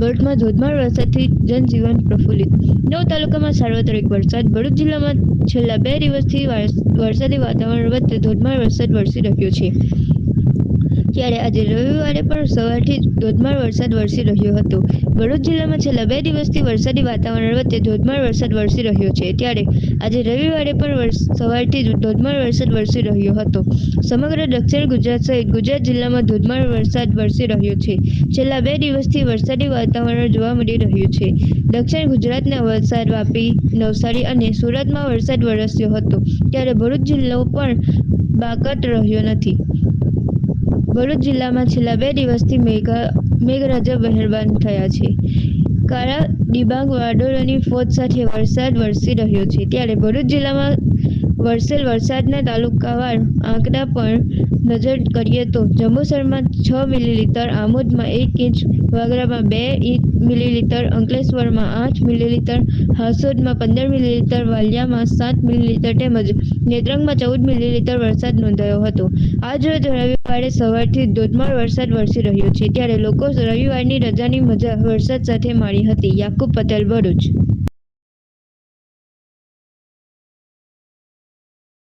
ભરૂચમાં ધોધમાર વરસાદથી જનજીવન પ્રફુલ્લિત. નવ તાલુકામાં સાર્વત્રિક વરસાદ. ભરૂચ જિલ્લામાં છેલ્લા બે દિવસથી વારસ- વરસાદી વાતાવરણ વચ્ચે ધોધમાર વરસાદ વરસી રહ્યો છે. ત્યારે આજે રવિવારે પણ સવારથી ધોધમાર વરસાદ વરસી રહ્યો હતો. ભરૂચ જિલ્લામાં છેલ્લા બે દિવસથી વરસાદી વાતાવરણ વચ્ચે ધોધમાર વરસાદ વરસી રહ્યો છે. ત્યારે આજે રવિવારે પણ સવારથી ધોધમાર વરસાદ વરસી રહ્યો હતો. સમગ્ર દક્ષિણ ગુજરાત સહિત ગુજરાત જિલ્લામાં ધોધમાર વરસાદ વરસી રહ્યો છે. છેલ્લા બે દિવસથી વરસાદી વાતાવરણ જોવા મળી રહ્યું છે. દક્ષિણ ગુજરાતના વલસાડ, વાપી, નવસારી અને સુરતમાં વરસાદ વરસ્યો હતો. ત્યારે ભરૂચ જિલ્લો પણ બાકટ રહ્યો નથી. ભરૂચ જિલ્લામાં છેલ્લા બે દિવસથી મેઘા, મેઘરાજા મહેરબાન થયા છે. કાળા ડિબાંગ, વાદળોની ફોજ સાથે વરસાદ વરસી રહ્યો છે. ત્યારે ભરૂચ જિલ્લામાં વરસેલ વરસાદના તાલુકાવાર આંકડા પર નજર કરીએ તો જંબુસરમાં છ મિલીલીટર, આમોદમાં એક ઇંચ, વાગરામાં બે મિલીલીટર, અંકલેશ્વરમાં આઠ મિલીલીટર, હાસોદમાં પંદર મિલીલીટર, વાલિયામાં સાત મિલીલીટર તેમજ નેત્રંગમાં ચૌદ મિલીલીટર વરસાદ નોંધાયો હતો. આજ રોજ રવિવારે સવારથી ધોધમાર વરસાદ વરસી રહ્યો છે, ત્યારે લોકો રવિવારની રજાની મજા વરસાદ સાથે માણી હતી. યાકુબ પટેલ, ભરૂચ.